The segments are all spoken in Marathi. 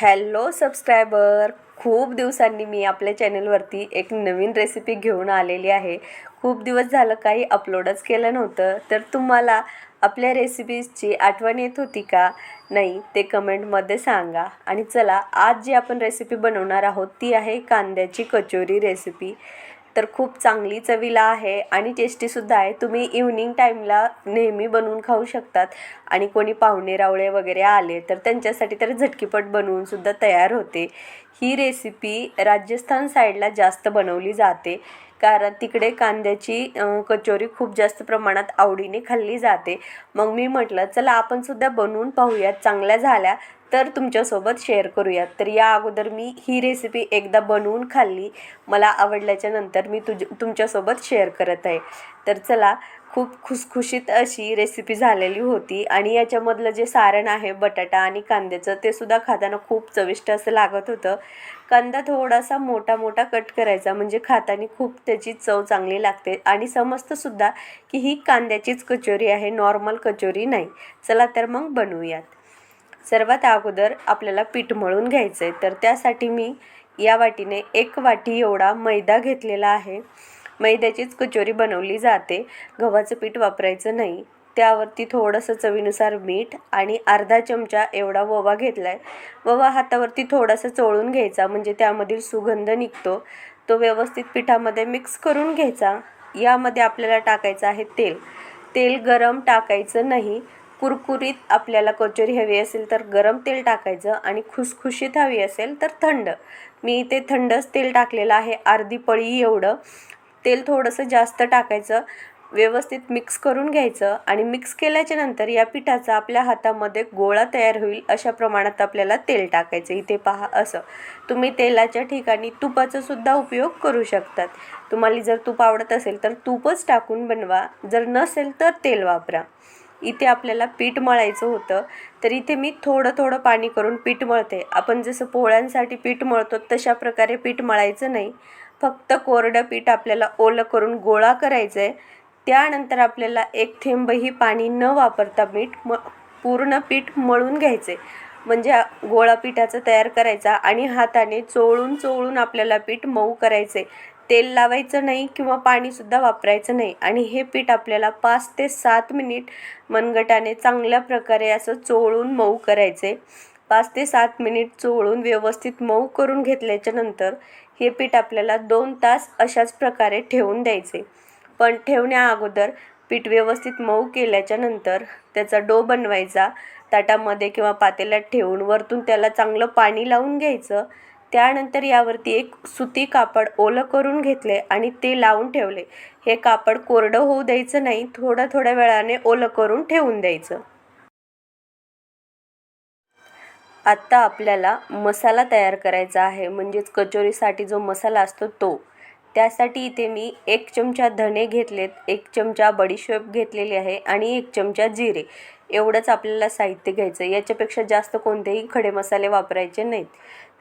Hello subscriber. खूप दिवसांनी मी आपल्या चॅनलवरती एक नवीन रेसिपी घेऊन आलेली आहे. खूप दिवस झालं काही अपलोडच केलं नव्हतं. तर तुम्हाला आपल्या रेसिपीजची आठवण येत होती का? नाही ते कमेंटमध्ये सांगा. आणि चला आज जी आपण रेसिपी बनवणार आहोत ती आहे कांद्याची कचोरी रेसिपी. तर खूप चांगली चवीला आहे आणि टेस्टीसुद्धा आहे. तुम्ही इव्हनिंग टाईमला नेहमी बनवून खाऊ शकतात. आणि कोणी पाहुणे रावळे वगैरे आले तर त्यांच्यासाठी तर झटकीपट बनवूनसुद्धा तयार होते. ही रेसिपी राजस्थान साईडला जास्त बनवली जाते. कारण तिकडे कांद्याची कचोरी खूप जास्त प्रमाणात आवडीने खाल्ली जाते. मग मी म्हटलं चला आपणसुद्धा बनवून पाहूयात. चांगल्या झाल्या. तर तुमच्यासोबत शेअर करूयात. तर या अगोदर मी ही रेसिपी एकदा बनवून खाल्ली. मला आवडल्याच्या नंतर मी तुझ तुमच्यासोबत शेअर करत आहे. तर चला खूप खुसखुशीत अशी रेसिपी झालेली होती. आणि याच्यामधलं जे सारण आहे बटाटा आणि कांद्याचं ते सुद्धा खाताना खूप चविष्ट असं लागत होतं. कांदा थोडासा मोठा मोठा कट करायचा. म्हणजे खाताना खूप त्याची चव चांगली लागते. आणि समजतंसुद्धा की ही कांद्याचीच कचोरी आहे नॉर्मल कचोरी नाही. चला तर मग बनवूयात. सर्वात अगोदर आपल्याला पीठ मळून घ्यायचं आहे तर त्यासाठी मी या वाटीने एक वाटी एवढा मैदा घेतलेला आहे. मैद्याचीच कचोरी बनवली जाते. गव्हाचं पीठ वापरायचं नाही. त्यावरती थोडंसं चवीनुसार मीठ आणि अर्धा चमचा एवढा ओवा घेतला आहे ओवा हातावरती थोडासा चोळून घ्यायचा म्हणजे त्यामधील सुगंध निघतो. तो व्यवस्थित पिठामध्ये मिक्स करून घ्यायचा. यामध्ये आपल्याला टाकायचं आहे तेल. तेल गरम टाकायचं नाही. कुरकुरीत आपल्याला कचोरी हवी असेल तर गरम तेल टाकायचं आणि खुसखुशीत हवी असेल तर थंड. मी इथे थंडच तेल टाकलेलं आहे अर्धी पळी एवढं. तेल थोडंसं जास्त टाकायचं व्यवस्थित मिक्स करून घ्यायचं आणि मिक्स केल्याच्यानंतर या पिठाचा आपल्या हातामध्ये गोळा तयार होईल अशा प्रमाणात आपल्याला तेल टाकायचं. इथे पहा असं. तुम्ही तेलाच्या ठिकाणी तुपाचा सुद्धा उपयोग करू शकतात. तुम्हाला जर तूप आवडत असेल तर तूपच टाकून बनवा. जर नसेल तर तेल वापरा. इथे आपल्याला पीठ मळायचं होतं. तर इथे मी थोडं थोडं पाणी करून पीठ मळते. आपण जसं पोळ्यांसाठी पीठ मळतो तशा प्रकारे पीठ मळायचं नाही. फक्त कोरडं पीठ आपल्याला ओलं करून गोळा करायचं आहे त्यानंतर आपल्याला एक थेंबही पाणी न वापरता मीठ म पूर्ण पीठ मळून घ्यायचे म्हणजे गोळा पिठाचा तयार करायचा आणि हाताने चोळून चोळून आपल्याला पीठ मऊ करायचे तेल लावायचं नाही किंवा पाणीसुद्धा वापरायचं नाही. आणि हे पीठ आपल्याला पाच ते सात मिनिट मनगटाने चांगल्या प्रकारे असं चोळून मऊ करायचे. पाच ते सात मिनिट चोळून व्यवस्थित मऊ करून घेतल्याच्या नंतर हे पीठ आपल्याला दोन तास अशाच प्रकारे ठेवून द्यायचे. पण ठेवण्या अगोदर पीठ व्यवस्थित मऊ केल्याच्यानंतर त्याचा डो बनवायचा. ताटामध्ये किंवा पातेल्यात ठेवून वरतून त्याला चांगलं पाणी लावून घ्यायचं. त्यानंतर यावरती एक सुती कापड ओलं करून घेतले आणि ते लावून ठेवले. हे कापड कोरडं होऊ द्यायचं नाही थोड्या थोड्या वेळाने ओलं करून ठेवून द्यायचं. आत्ता आपल्याला मसाला तयार करायचा आहे म्हणजेच कचोरीसाठी जो मसाला असतो तो. त्यासाठी इथे मी एक चमचा धणे घेतलेत एक चमचा बडीशेप घेतलेली आहे आणि एक चमचा जिरे. एवढंच आपल्याला साहित्य घ्यायचं याच्यापेक्षा जास्त कोणतेही खडे मसाले वापरायचे नाहीत.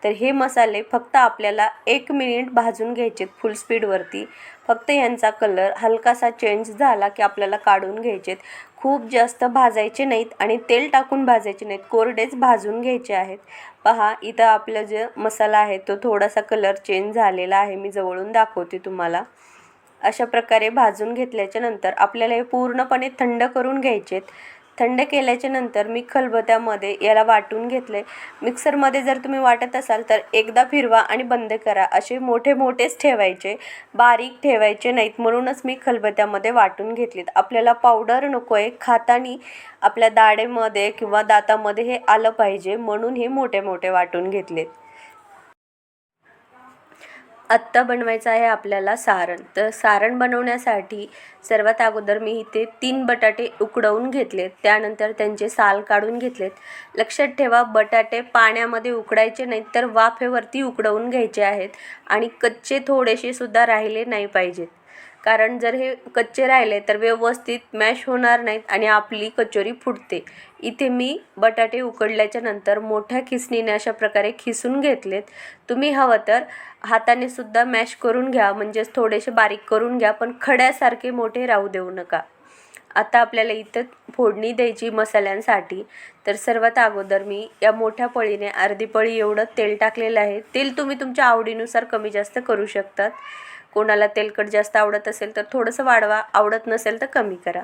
तर हे मसाले फक्त आपल्याला एक मिनिट भाजून घ्यायचे फुल स्पीडवरती फक्त यांचा कलर हलकासा चेंज झाला की आपल्याला काढून घ्यायचेत खूप जास्त भाजायचे नाहीत आणि तेल टाकून भाजायचे नाहीत. कोरडेच भाजून घ्यायचे आहेत. पहा इथं आपलं जे मसाला आहे तो थोडासा कलर चेंज झालेला आहे. मी जवळून दाखवते तुम्हाला. अशा प्रकारे भाजून घेतल्याच्या नंतर आपल्याला हे पूर्णपणे थंड करून घ्यायचेत थंड केल्याच्यानंतर मी खलबत्यामध्ये याला वाटून घेतले. मिक्सरमध्ये जर तुम्ही वाटत असाल तर एकदा फिरवा आणि बंद करा. असे मोठे मोठेच ठेवायचे बारीक ठेवायचे नाहीत. म्हणूनच मी खलबत्यामध्ये वाटून घेतलीत. आपल्याला पावडर नको आहे खातानी आपल्या दाढेमध्ये किंवा दातामध्ये हे आलं पाहिजे. म्हणून हे मोठे मोठे वाटून घेतलेत. आत्ता बनवायचं आहे आपल्याला सारण. तर सारण बनवण्यासाठी सर्वात अगोदर मी इथे तीन बटाटे उकडवून घेतलेत. त्यानंतर त्यांचे साल काढून घेतलेत. लक्षात ठेवा बटाटे पाण्यामध्ये उकडायचे नाहीत तर वाफेवरती उकडवून घ्यायचे आहेत आणि कच्चे थोडेसे सुद्धा राहिले नाही पाहिजेत. कारण जर हे कच्चे राहिले तर व्यवस्थित मॅश होणार नाहीत आणि आपली कचोरी फुटते. इथे मी बटाटे उकडल्याच्या नंतर मोठ्या खिसणीने अशा प्रकारे खिसून घेतलेत. तुम्ही हवं तर हाताने सुद्धा मॅश करून घ्या म्हणजेच थोडेसे बारीक करून घ्या पण खड्यासारखे मोठे राहू देऊ नका. आता आपल्याला इथं फोडणी द्यायची मसाल्यांसाठी. तर सर्वात अगोदर मी या मोठ्या पळीने अर्धी पळी एवढं तेल टाकलेलं आहे. तेल तुम्ही तुमच्या आवडीनुसार कमी जास्त करू शकतात. कोणाला तेलकट जास्त आवडत असेल तर थोडंसं वाढवा आवडत नसेल तर कमी करा.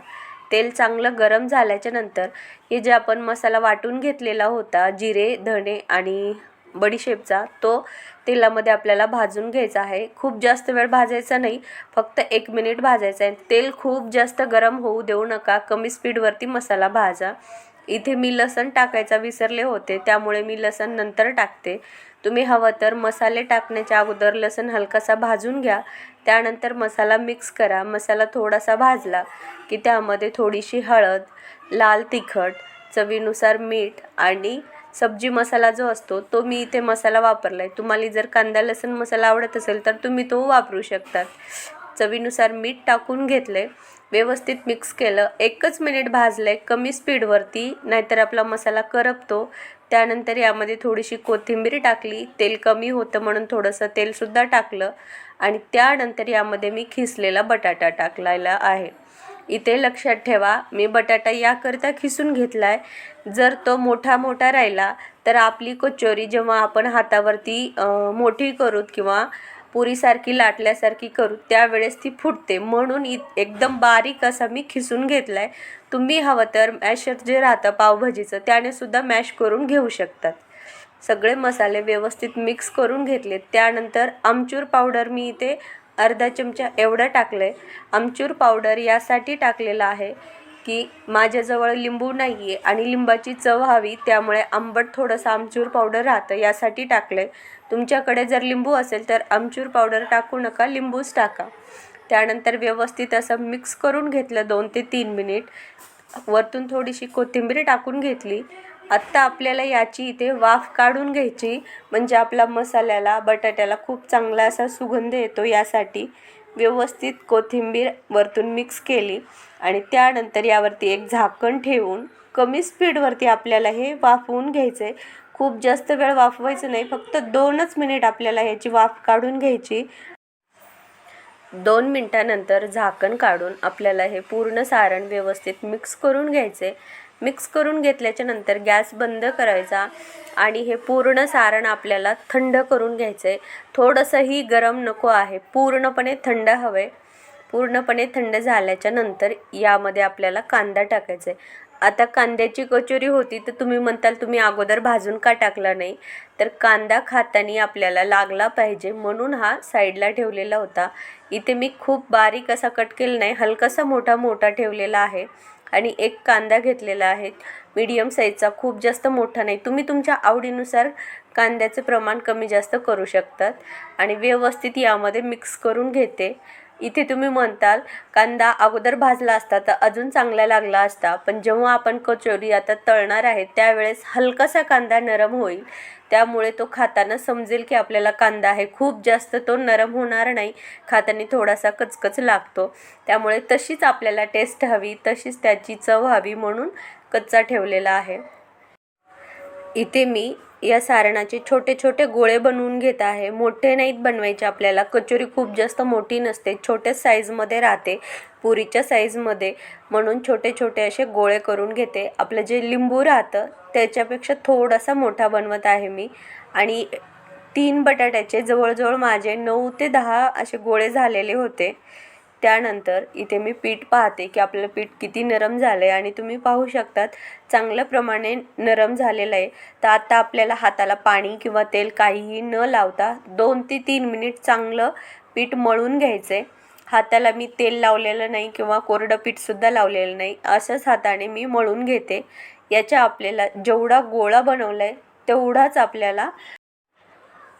तेल चांगलं गरम झाल्याच्यानंतर हे जे आपण मसाला वाटून घेतलेला होता जिरे धणे आणि बडीशेपचा तो तेलामध्ये आपल्याला भाजून घ्यायचा आहे. खूप जास्त वेळ भाजायचा नाही फक्त एक मिनिट भाजायचं आहे. तेल खूप जास्त गरम होऊ देऊ नका कमी स्पीडवरती मसाला भाजा. इथे मी लसण टाकायचा विसरले होते त्यामुळे मी लसण नंतर टाकते. तुम्ही हवं तर मसाले टाकण्याच्या अगोदर लसण हलकासा भाजून घ्या त्यानंतर मसाला मिक्स करा. मसाला थोडासा भाजला की त्यामध्ये थोडीशी हळद लाल तिखट चवीनुसार मीठ आणि सब्जी मसाला जो असतो तो मी इथे मसाला वापरला आहे तुम्हाला जर कांदा लसण मसाला आवडत असेल तर तुम्ही तो वापरू शकतात चवीनुसार मीठ टाकून घेतले व्यवस्थित मिक्स केलं. एकच मिनिट भाजलं आहे कमी स्पीडवरती नाहीतर आपला मसाला करपतो. त्यानंतर यामध्ये थोडीशी कोथिंबीर टाकली तेल कमी होतं म्हणून थोडंसं तेलसुद्धा टाकलं. आणि त्यानंतर यामध्ये मी खिसलेला बटाटा टाकलेला आहे. इथे लक्षात ठेवा मी बटाटा याकरिता खिसून घेतला आहे जर तो मोठा मोठा राहिला तर आपली कचोरी जेव्हा आपण हातावरती मोठी करूत किंवा पुरीसारखी लाटल्यासारखी करू. त्यावेळेस ती फुटते. म्हणून इ एकदम बारीक असा मी खिसून घेतला आहे तुम्ही हवं तर मॅशर जे राहतं पावभाजीचं त्याने सुद्धा मॅश करून घेऊ शकतात. सगळे मसाले व्यवस्थित मिक्स करून घेतले त्यानंतर आमचूर पावडर मी इथे अर्धा चमचा एवढं टाकलं आहे आमचूर पावडर यासाठी टाकलेलं आहे. की माझ्याजवळ लिंबू नाही आहे आणि लिंबाची चव हवी त्यामुळे आंबट थोडंसं आमचूर पावडर राहतं यासाठी टाकलं आहे तुमच्याकडे जर लिंबू असेल तर आमचूर पावडर टाकू नका लिंबूच टाका. त्यानंतर व्यवस्थित असं मिक्स करून घेतलं दोन ते तीन मिनिट. वरतून थोडीशी कोथिंबीर टाकून घेतली. आत्ता आपल्याला याची इथे वाफ काढून घ्यायची म्हणजे आपला मसाल्याला बटाट्याला खूप चांगला असा सुगंध येतो यासाठी. व्यवस्थित कोथिंबीर वरतून मिक्स केली आणि त्यानंतर यावरती एक झाकण ठेवून कमी स्पीडवरती आपल्याला हे वाफवून घ्यायचं आहे खूप जास्त वेळ वाफवायचं नाही फक्त दोनच मिनिट आपल्याला ह्याची वाफ काढून घ्यायची. दोन मिनटानंतर झाकण काढून आपल्याला हे पूर्ण सारण व्यवस्थित मिक्स करून घ्यायचे मिक्स करून घेतल्याच्या नंतर गॅस बंद करायचा आणि हे पूर्ण सारण आपल्याला थंड करून घ्यायचं आहे थोडंसंही गरम नको आहे. पूर्णपणे थंड हवे पूर्णपणे थंड झाल्याच्यानंतर यामध्ये आपल्याला कांदा टाकायचा आहे आता कांद्याची कचोरी होती तर तुम्ही म्हणताल तुम्ही अगोदर भाजून का टाकला नाही? तर कांदा खाताना आपल्याला लागला पाहिजे म्हणून हा साईडला ठेवलेला होता. इथे मी खूप बारीक असा कट केला नाही. हलकासा मोठा मोठा ठेवलेला आहे. आणि एक कांदा घेतलेला आहे. मीडियम साईजचा खूप जास्त मोठा नाही. तुम्ही तुमच्या आवडीनुसार कांद्याचे प्रमाण कमी जास्त करू शकतात. आणि व्यवस्थित यामध्ये मिक्स करून घेते. इथे तुम्ही म्हणताल कांदा अगोदर भाजला असता तर अजून चांगला लागला असता पण जेव्हा आपण कचोरी आता तळणार आहे त्यावेळेस हलकासा कांदा नरम होईल. त्यामुळे तो खाताना समजेल की आपल्याला कांदा आहे. खूप जास्त तो नरम होणार नाही. खाताना थोडासा कचकच लागतो. त्यामुळे तशीच आपल्याला टेस्ट हवी तशीच त्याची चव हवी म्हणून कच्चा ठेवलेला आहे. इथे मी या सारणाचे छोटे छोटे गोळे बनवून घेत आहे. मोठे नाहीत बनवायचे आपल्याला. कचोरी खूप जास्त मोठी नसते. छोट्या साईजमध्ये राहते. पुरीच्या साईजमध्ये म्हणून छोटे छोटे असे गोळे करून घेते. आपलं जे लिंबू राहतं त्याच्यापेक्षा थोडासा मोठा बनवत आहे मी. आणि तीन बटाट्याचे जवळजवळ माझे नऊ ते दहा असे गोळे झालेले होते. त्यानंतर इथे मी पीठ पाहते की आपलं पीठ किती नरम झालं आहे आणि तुम्ही पाहू शकतात चांगल्या प्रमाणे नरम झालेलं आहे. तर आता आपल्याला हाताला पाणी किंवा तेल काहीही न लावता दोन ते तीन मिनिट चांगलं पीठ मळून घ्यायचं आहे हाताला मी तेल लावलेलं नाही किंवा कोरडं पीठसुद्धा लावलेलं नाही. असंच हाताने मी मळून घेते. याच्या आपल्याला जेवढा गोळा बनवला आहे तेवढाच आपल्याला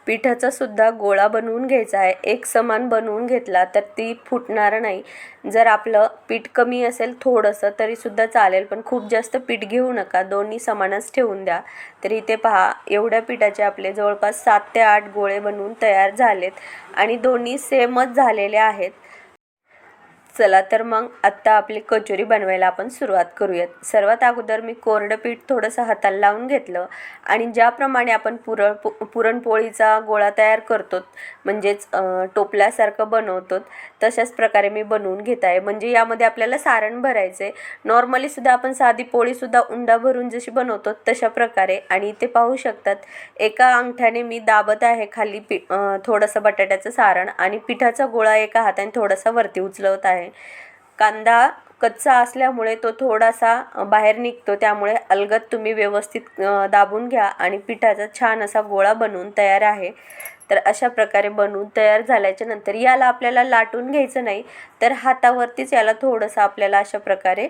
पिठाचा सुद्धा गोळा बनवून घ्यायचा आहे. एक समान बनवून घेतला तर ती फुटणार नाही. जर आपलं पीठ कमी असेल थोडंसं तरीसुद्धा चालेल. पण खूप जास्त पीठ घेऊ नका. दोन्ही समानच ठेवून द्या. तर इथे पहा एवढ्या पिठाचे आपले जवळपास सात ते आठ गोळे बनवून तयार झालेत. आणि दोन्ही सेमच झालेले आहेत. चला तर मग आत्ता आपली कचोरी बनवायला आपण सुरुवात करूयात. सर्वात अगोदर मी कोरडं पीठ थोडंसं हाताला लावून घेतलं आणि ज्याप्रमाणे आपण पुरण पु पुरणपोळीचा गोळा तयार करतो म्हणजेच टोपल्यासारखं बनवतो तशाच प्रकारे मी बनवून घेत आहे. म्हणजे यामध्ये आपल्याला सारण भरायचं आहे नॉर्मलीसुद्धा आपण साधी पोळीसुद्धा उंडा भरून जशी बनवतो तशा प्रकारे आणि ते पाहू शकतात एका अंगठ्याने मी दाबत आहे खाली पी थोडंसं बटाट्याचं सारण आणि पिठाचा गोळा एका हाताने थोडासा वरती उचलवत आहे. कांदा कच्चा असल्यामुळे तो थोडासा बाहेर निघतो. त्यामुळे अलगद तुम्ही व्यवस्थित दाबून घ्या आणि पिठाचा छान असा गोळा बनवून तयार आहे. तर अशा प्रकारे बनवून तयार झाल्याच्यानंतर याला आपल्याला लाटून घ्यायचं नाही तर हातावरतीच याला थोडंसं आपल्याला अशा प्रकारे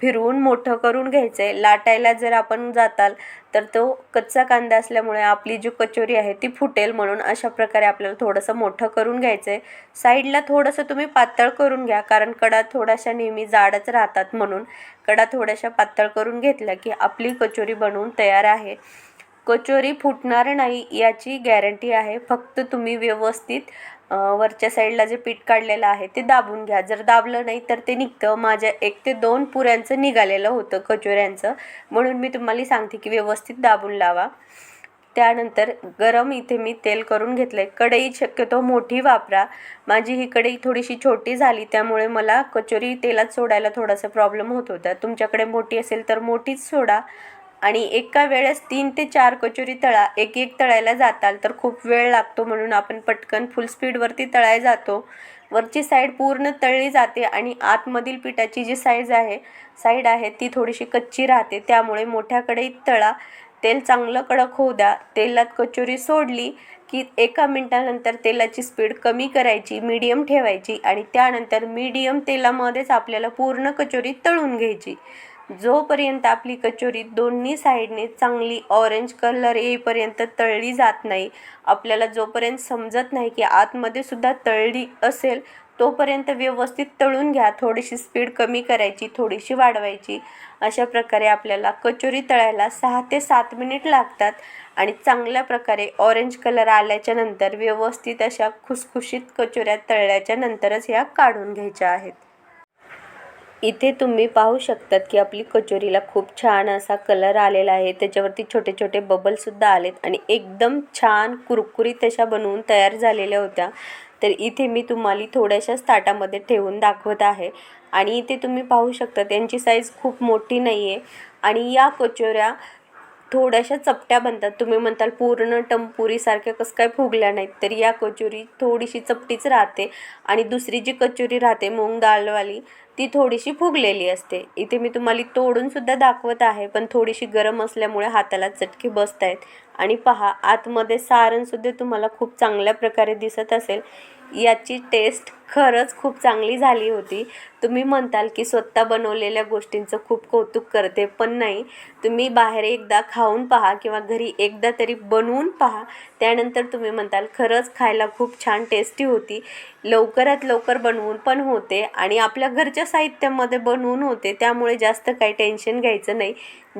फिरवून मोठं करून घ्यायचं आहे लाटायला जर आपण जाताल तर तो कच्चा कांदा असल्यामुळे आपली जी कचोरी आहे ती फुटेल म्हणून अशा प्रकारे आपल्याला थोडंसं मोठं करून घ्यायचं आहे साईडला थोडंसं तुम्ही पातळ करून घ्या कारण कडा थोड्याशा नेहमी जाडच राहतात म्हणून. कडा थोड्याशा पातळ करून घेतल्या की आपली कचोरी बनवून तयार आहे. कचोरी फुटणार नाही याची गॅरंटी आहे. फक्त तुम्ही व्यवस्थित वरच्या साईडला जे पीठ काढलेलं आहे ते दाबून घ्या. जर दाबलं नाही तर ते निघतं. माझ्या एक ते दोन पुऱ्यांचं निघालेलं होतं कचोऱ्यांचं. म्हणून मी तुम्हाला सांगते की व्यवस्थित दाबून लावा. त्यानंतर गरम इथे मी तेल करून घेतलं आहे कढई शक्यतो मोठी वापरा. माझी ही कढई थोडीशी छोटी झाली त्यामुळे मला कचोरी तेलात सोडायला थोडासा प्रॉब्लेम होत होता. तुमच्याकडे मोठी असेल तर मोठीच सोडा. आणि एका वेळेस तीन ते चार कचोरी तळा एक एक तळायला जाताल तर खूप वेळ लागतो म्हणून आपण पटकन फुल स्पीडवरती तळाय जातो. वरची साईड पूर्ण तळली जाते आणि आतमधील पिठाची जी साईज आहे साईड आहे ती थोडीशी कच्ची राहते. त्यामुळे मोठ्या कढईत तळा तेल चांगलं कडक होऊ द्या. तेलात कचोरी सोडली की एका मिनटानंतर तेलाची स्पीड कमी करायची मीडियम ठेवायची आणि त्यानंतर मीडियम तेलामध्येच आपल्याला पूर्ण कचोरी तळून घ्यायची. जोपर्यंत आपली कचोरी दोन्ही साईडने चांगली ऑरेंज कलर येईपर्यंत तळली जात नाही आपल्याला जोपर्यंत समजत नाही की आतमध्ये सुद्धा तळली असेल तोपर्यंत व्यवस्थित तळून घ्या. थोडीशी स्पीड कमी करायची थोडीशी वाढवायची. अशा प्रकारे आपल्याला कचोरी तळायला सहा ते सात मिनिट लागतात आणि चांगल्या प्रकारे ऑरेंज कलर आल्याच्यानंतर व्यवस्थित अशा खुसखुशीत कचोऱ्या तळल्याच्या नंतरच ह्या काढून घ्यायच्या आहेत. इथे तुम्ही पाहू शकतात की आपली कचोरीला खूप छान असा कलर आलेला आहे. त्याच्यावरती छोटे छोटे बबलसुद्धा आलेत आणि एकदम छान कुरकुरीत अशा बनवून तयार झालेल्या होत्या. तर इथे मी तुम्हाला थोड्याशाच ताटामध्ये ठेवून दाखवत आहे. आणि इथे तुम्ही पाहू शकता त्यांची साईज खूप मोठी नाही आहे आणि या कचोऱ्या थोड्याशा चपट्या बनतात. तुम्ही म्हणताल पूर्ण टंपुरीसारख्या कसं काय फुगल्या नाहीत तर या कचोरी थोडीशी चपटीच राहते आणि दुसरी जी कचोरी राहते मूग डाळवाली ती थोडीशी फुगलेली असते. इथे मी तुम्हाला तोडूनसुद्धा दाखवत आहे पण थोडीशी गरम असल्यामुळे हाताला चटके बसत आहेत आणि पहा आतमध्ये सारणसुद्धा तुम्हाला खूप चांगल्या प्रकारे दिसत असेल. याची टेस्ट खरंच खूप चांगली झाली होती. तुम्ही म्हणताल की स्वतः बनवलेल्या गोष्टींचं खूप कौतुक करते पण नाही. तुम्ही बाहेर एकदा खाऊन पहा किंवा घरी एकदा तरी बनवून पहा. त्यानंतर तुम्ही म्हणताल खरंच खायला खूप छान टेस्टी होती. लवकरात लवकर बनवून पण होते आणि आपल्या घरच्या साहित्यामध्ये बनवून होते. त्यामुळे जास्त काही टेन्शन घ्यायचं नाही.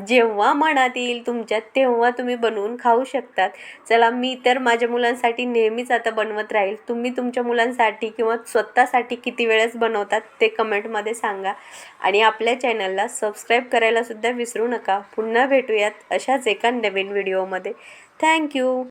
जेव्हा मनात येईल तुमच्या तेव्हा तुम्ही बनवून खाऊ शकतात. चला मी तर माझ्या मुलांसाठी नेहमीच आता बनवत राहील. तुम्ही तुमच्या मुलांसाठी किंवा स्वतःसाठी किती वेळेस बनवतात ते कमेंटमध्ये सांगा. आणि आपल्या चॅनलला सबस्क्राईब करायला सुद्धा विसरू नका. पुन्हा भेटूयात अशाच एका नवीन व्हिडिओमध्ये. थँक्यू!